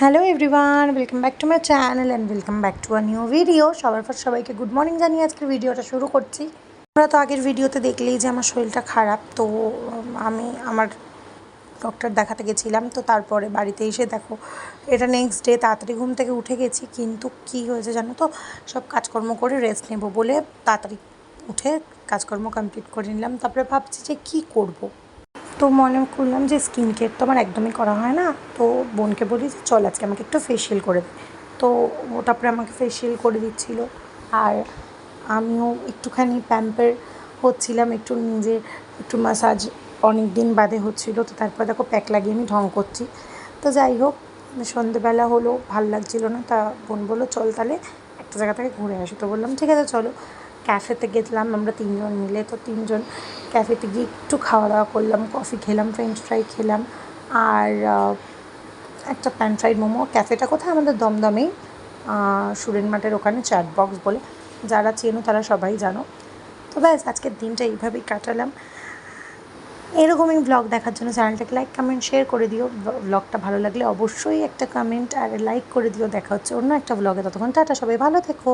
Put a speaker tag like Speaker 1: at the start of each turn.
Speaker 1: Hello everyone welcome back to my channel and welcome back to a new video সবার first সবাইকে good morning জানিয়ে আজকের ভিডিওটা শুরু করছি। আমরা তো আগের ভিডিওতে দেখলেই যে আমার শরীরটা খারাপ, তো আমি আমার ডক্টর দেখাতে গেছিলাম, তো তারপরে বাড়িতে এসে দেখো, এটা নেক্সট ডে তাড়াতাড়ি ঘুম থেকে উঠে গেছি, কিন্তু কি হয়েছে জানো তো? সব কাজকর্ম করে রেস্ট নেব বলে তাড়াতাড়ি উঠে কাজকর্ম কমপ্লিট করে নিলাম, তারপরে ভাবছি যে কী করব? তো মনে করলাম যে স্কিন কেয়ার তো আমার একদমই করা হয় না। তো বোনকে বলি যে, চল আজকে আমাকে একটু ফেসিয়াল করে দে। তো ও তারপরে আমাকে ফেসিয়াল করে দিচ্ছিল। আর আমিও একটুখানি প্যাম্পার হচ্ছিলাম, একটু নিজে একটু মাসাজ অনেক দিন বাদে হচ্ছিল। তো তারপর দেখো প্যাক লাগিয়ে আমি ঢং করছি। তো যাই হোক, সন্ধেবেলা হলো, ভালো লাগছিল না। তা বোন বলল, চল তাহলে একটা জায়গা থেকে ঘুরে আসি। তো বললাম, ঠিক আছে, চলো। ক্যাফেতে গেছিলাম, আমরা তিনজন মিলে। তো তিনজন ক্যাফেতে গিয়ে একটু খাওয়া দাওয়া করলাম, কফি খেলাম ফ্রেঞ্চ ফ্রাই খেলাম। আর একটা প্যান ফ্রাইড মোমো। ক্যাফেটা কোথায়? আমাদের দমদমেই সুরেন মাঠের ওখানে চ্যাট বক্স বলে। যারা চেনো তারা সবাই জানো। তো ব্যাস, আজকের দিনটা এইভাবেই কাটালাম। এরকমই ব্লগ দেখার জন্য চ্যানেলটাকে লাইক কমেন্ট শেয়ার করে দিও। ব্লগটা ভালো লাগলে অবশ্যই একটা কমেন্ট আর লাইক করে দিও। দেখা হচ্ছে অন্য একটা ব্লগে ততক্ষণ টাটা, সবাই ভালো থেকো।